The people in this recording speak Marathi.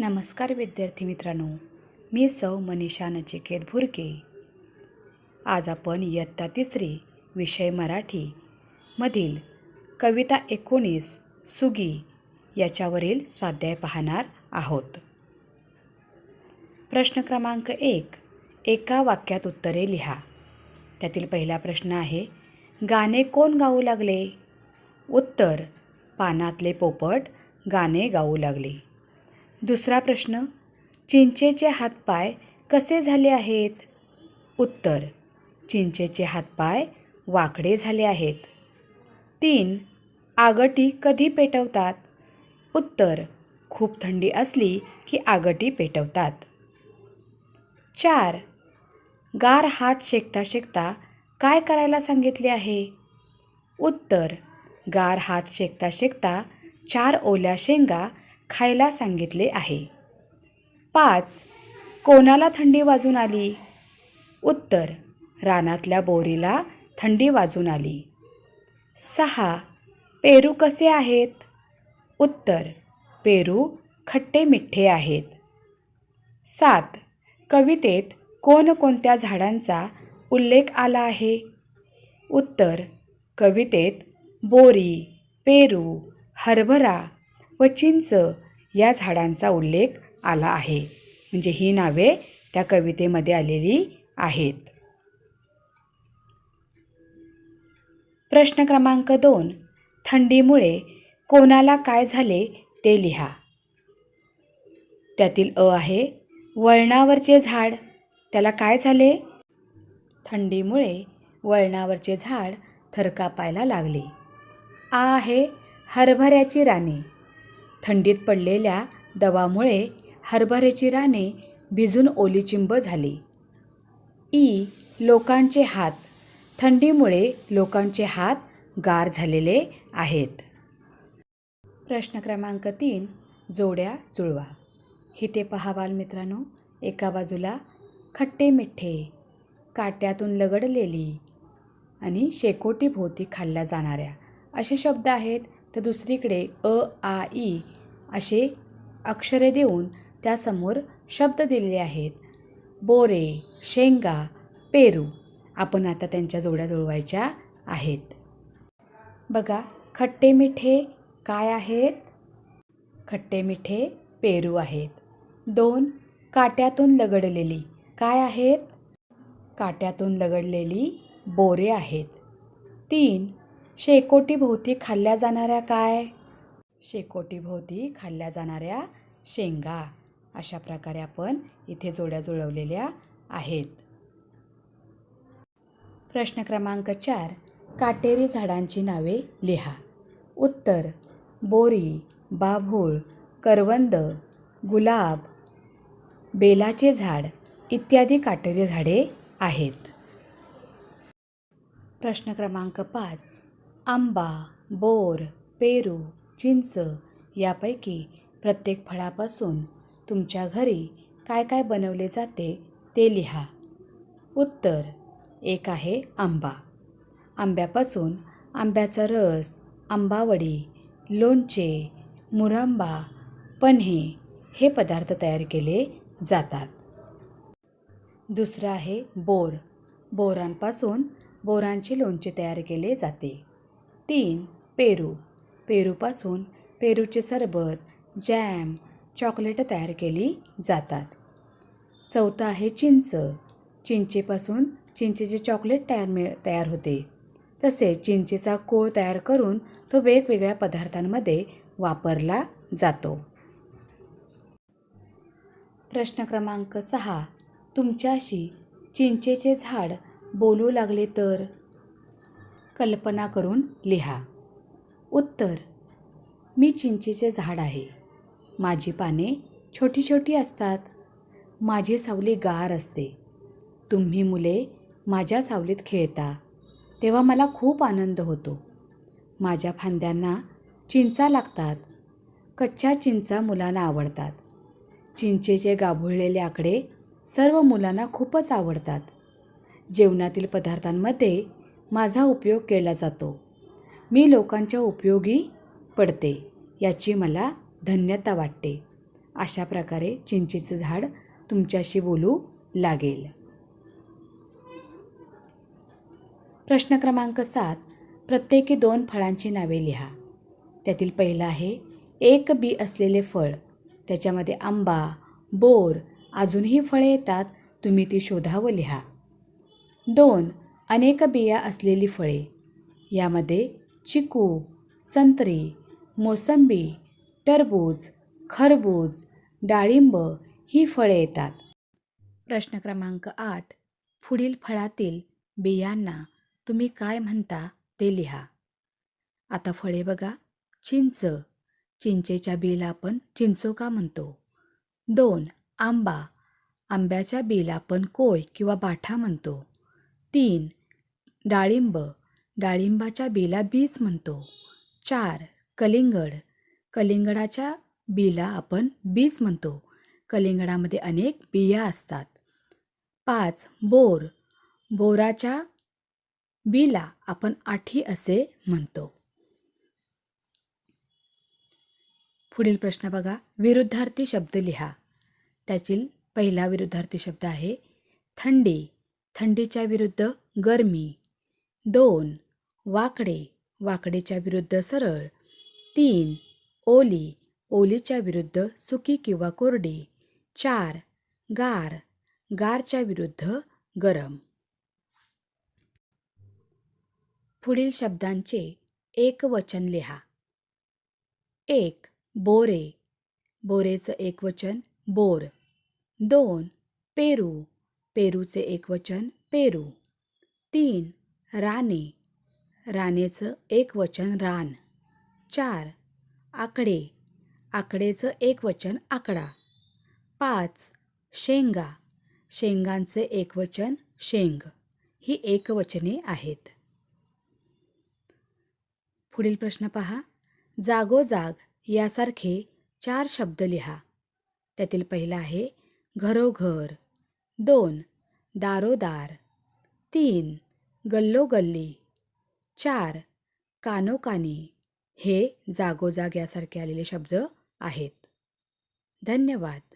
नमस्कार विद्यार्थी मित्रांनो मी सौ मनीषा नचिकेत भुरके. आज आपण इयत्ता तिसरी विषय मराठी मधील कविता एकोणीस सुगी याच्यावरील स्वाध्याय पाहणार आहोत. प्रश्न क्रमांक एक एका वाक्यात उत्तरे लिहा. त्यातील पहिला प्रश्न आहे गाणे कोण गाऊ लागले? उत्तर पानातले पोपट गाणे गाऊ लागले. दुसरा प्रश्न चिंचेचे हातपाय कसे झाले आहेत? उत्तर चिंचेचे हातपाय वाकडे झाले आहेत. तीन आगटी कधी पेटवतात? उत्तर खूप थंडी असली की आगटी पेटवतात. चार गार हात शेकता शेकता काय करायला सांगितले आहे? उत्तर गार हात शेकता शेकता चार ओल्या शेंगा खायला सांगितले आहे. पाच कोणाला थंडी वाजून आली? उत्तर रानातल्या बोरीला थंडी वाजून आली. सहा पेरू कसे आहेत? उत्तर पेरू खट्टे मिठ्ठे आहेत. सात कवितेत कोणकोणत्या झाडांचा उल्लेख आला आहे? उत्तर कवितेत बोरी पेरू हरभरा व चिंच या झाडांचा उल्लेख आला आहे. म्हणजे ही नावे त्या कवितेमध्ये आलेली आहेत. प्रश्न क्रमांक दोन. थंडीमुळे कोणाला काय झाले ते लिहा. त्यातील अ आहे वळणावरचे झाड. त्याला काय झाले? थंडीमुळे वळणावरचे झाड थरकापायला लागले. आ आहे हरभऱ्याची राणी. थंडीत पडलेल्या दवामुळे हरभऱ्याची राणे भिजून ओलीचिंब झाली. ई. लोकांचे हात. थंडीमुळे लोकांचे हात गार झालेले आहेत. प्रश्न क्रमांक तीन. जोड्या जुळवा. हिते पहावाल मित्रांनो एका बाजूला खट्टे मिठ्ठे काट्यातून लगडलेली आणि शेकोटी भोवती खाल्ल्या जाणाऱ्या असे शब्द आहेत तर दुसरीकडे अ आ ई असे अक्षरे देऊन त्यासमोर शब्द दिलेले आहेत. बोरे शेंगा पेरू आपण आता त्यांच्या जोड्या जुळवायच्या आहेत. बघा खट्टे मिठे काय आहेत? खट्टे मिठे पेरू आहेत. दोन काट्यातून लगडलेली काय आहेत? काट्यातून लगडलेली बोरे आहेत. तीन शेकोटीभोवती खाल्ल्या जाणाऱ्या काय? शेकोटीभोवती खाल्ल्या जाणाऱ्या शेंगा. अशा प्रकारे आपण इथे जोड्या जुळवलेल्या आहेत. प्रश्न क्रमांक चार. काटेरी झाडांची नावे लिहा. उत्तर. बोरी बाभूळ करवंद गुलाब बेलाचे झाड इत्यादी काटेरी झाडे आहेत. प्रश्न क्रमांक पाच. आंबा बोर पेरू चिंच यापैकी प्रत्येक फळापासून तुमच्या घरी काय काय बनवले जाते ते लिहा. उत्तर एक आहे आंबा. आंब्यापासून आंब्याचा रस आंबावडी लोणचे मुरांबा पन्हे हे पदार्थ तयार केले जातात. दुसरं आहे बोर. बोरांपासून बोरांचे लोणचे तयार केले जाते. तीन पेरू. पेरूपासून पेरूचे सरबत जॅम चॉकलेट तयार केली जातात. चौथं आहे चिंच. चिंचेपासून चिंचेचे चॉकलेट तयार मिळ तयार होते. तसेच चिंचेचा कोळ तयार करून तो वेगवेगळ्या पदार्थांमध्ये वापरला जातो. प्रश्न क्रमांक सहा. तुमच्याशी चिंचेचे झाड बोलू लागले तर? कल्पना करून लिहा. उत्तर मी चिंचेचे झाड आहे. माझी पाने छोटी छोटी असतात. माझी सावली गार असते. तुम्ही मुले माझ्या सावलीत खेळता. तेव्हा मला खूप आनंद होतो. माझ्या फांद्यांना चिंचा लागतात. कच्च्या चिंचा मुलांना आवडतात. चिंचेचे गाभुळलेले आकडे सर्व मुलांना खूपच आवडतात. जेवणातील पदार्थांमध्ये माझा उपयोग केला जातो. मी लोकांच्या उपयोगी पडते याची मला धन्यता वाटते. अशा प्रकारे चिंचेचं झाड तुमच्याशी बोलू लागेल. प्रश्न क्रमांक सात. प्रत्येकी दोन फळांची नावे लिहा. त्यातील पहिलं आहे एक बी असलेले फळ. त्याच्यामध्ये आंबा बोर अजूनही फळे येतात तुम्ही ती शोधा व लिहा. दोन. अनेक बिया असलेली फळे. यामध्ये चिकू संत्री मोसंबी टरबूज खरबूज डाळिंब ही फळे येतात. प्रश्न क्रमांक आठ. पुढील फळातील बियांना तुम्ही काय म्हणता ते लिहा. आता फळे बघा. चिंच. चिंचेच्या बीला आपण चिंचो का म्हणतो? दोन. आंबा. आंब्याच्या बीला आपण कोय किंवा बाठा म्हणतो. तीन. डाळिंब. डाळिंबाच्या बीला बीज म्हणतो. चार. कलिंगड. कलिंगडाच्या बीला आपण बीज म्हणतो. कलिंगडामध्ये अनेक बिया असतात. पाच. बोर. बोराच्या बीला आपण आठी असे म्हणतो. पुढील प्रश्न बघा. विरुद्धार्थी शब्द लिहा. त्यातील पहिला विरुद्धार्थी शब्द आहे थंडी. थंडीच्या विरुद्ध गरमी. दोन. वाकडे. वाकडेच्या विरुद्ध सरळ. तीन. ओली. ओलीच्या विरुद्ध सुकी किंवा कोरडी. चार. गार. गारच्या विरुद्ध गरम. पुढील शब्दांचे एक वचन लिहा. एक. बोरे. बोरेचं एक वचन बोर. दोन. पेरू. पेरूचे एक वचन पेरू. तीन. राणे. राणेचं एक वचन रान. चार आकडे. आकडेचं एक वचन आकडा. पाच शेंगा. शेंगांचे एक वचन शेंग. ही एकवचने आहेत. पुढील प्रश्न पहा. जागोजाग यासारखे चार शब्द लिहा. त्यातील पहिला आहे घरोघर. दोन दारोदार. तीन गल्लोगल्ली. चार कानोकानी. हे जागोजाग यासारखे आलेले शब्द आहेत. धन्यवाद.